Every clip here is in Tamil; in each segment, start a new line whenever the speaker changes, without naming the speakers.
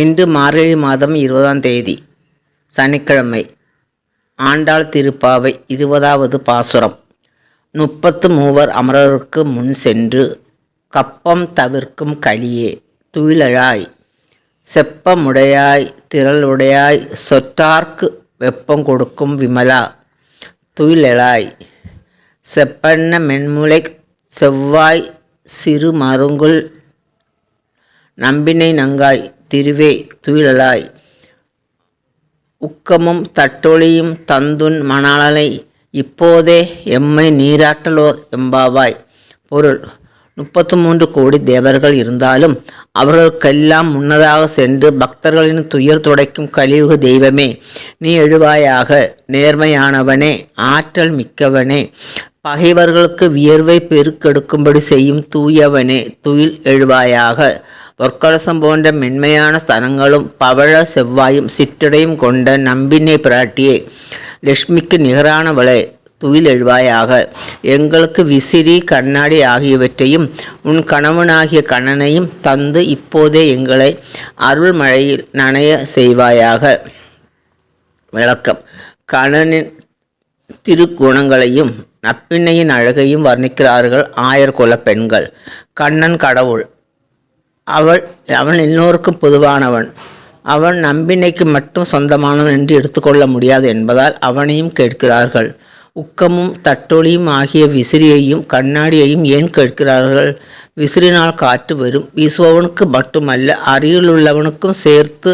இன்று மார்கழி மாதம் இருபதாம் தேதி சனிக்கிழமை. ஆண்டாள் திருப்பாவை இருபதாவது பாசுரம். முப்பத்து மூவர் அமரருக்கு முன் சென்று கப்பம் தவிர்க்கும் கலியே துயிலழாய். செப்பமுடையாய் திரளுடையாய் சொற்றார்க்கு வெப்பம் கொடுக்கும் விமலா துயிலழாய். செப்பண்ண மென்முளை செவ்வாய் சிறு மருங்குல் நம்பினை நங்காய் திருவே துயிலலாய் உக்கமும் தட்டொழியும் தந்துன் மணாளனை இப்போதே எம்மை நீராட்டலோர் எம்பாவாய். பொருள் முப்பத்து மூன்று கோடி தேவர்கள் இருந்தாலும் அவர்களுக்கெல்லாம் முன்னதாக சென்று பக்தர்களின் துயர் துடைக்கும் கலியுக தெய்வமே நீ எழுவாயாக நேர்மையானவனே ஆற்றல் மிக்கவனே பகைவர்களுக்கு வியர்வை பெருக்கெடுக்கும்படி செய்யும் தூயவனே துயில் எழுவாயாக. பொற்கலசம் போன்ற மென்மையான ஸ்தனங்களும் பவழ செவ்வாயும் சிற்றடையும் கொண்ட நம்பினை பிராட்டியே லக்ஷ்மிக்கு நிகரானவளே துயிலெழுவாயாக எங்களுக்கு விசிறி கண்ணாடி ஆகியவற்றையும் உன் கணவனாகிய கண்ணனையும் தந்து இப்போதே எங்களை அருள் மழையில் நனைய செய்வாயாக விளக்கம் கணனின் திருக்குணங்களையும் நப்பிண்ணையின் அழகையும் வர்ணிக்கிறார்கள் ஆயர் குல பெண்கள் கண்ணன் கடவுள் அவள் அவன் எல்லோருக்கும் பொதுவானவன். அவன் நம்பினைக்கு மட்டும் சொந்தமானவன் என்று எடுத்துக்கொள்ள முடியாது என்பதால் அவனையும் கேட்கிறார்கள். உக்கமும் தட்டொலியும் ஆகிய விசிறியையும் கண்ணாடியையும் ஏன் கேட்கிறார்கள்? விசிறினால் காற்று வரும் வீசுபவனுக்கு மட்டுமல்ல அருகிலுள்ளவனுக்கும் சேர்த்து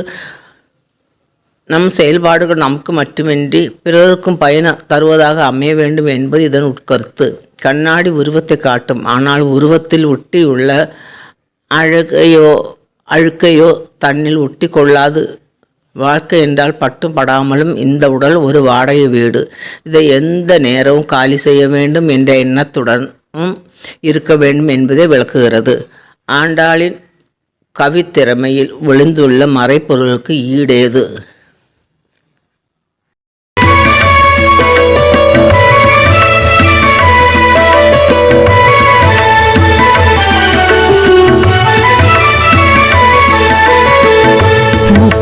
நம் செயல்பாடுகள் நமக்கு மட்டுமின்றி பிறருக்கும் பயன தருவதாக அமைய வேண்டும் என்பது இதன் உட்கருத்து. கண்ணாடி உருவத்தை காட்டும். ஆனால் உருவத்தில் ஒட்டியுள்ள அழகையோ அழுக்கையோ தன்னில் ஒட்டி கொள்ளாது வாழ்க்கை என்றால் பட்டும் படாமலும் இந்த உடல் ஒரு வாடகை வீடு. இதை எந்த நேரமும் காலி செய்ய வேண்டும் என்ற எண்ணத்துடனும் இருக்க வேண்டும் என்பதை விளக்குகிறது. ஆண்டாளின் கவித்திறமையில் விழுந்துள்ள மறைப்பொருளுக்கு ஈடேது.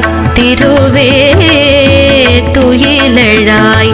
நங்காய் திருவே துயிலழாய்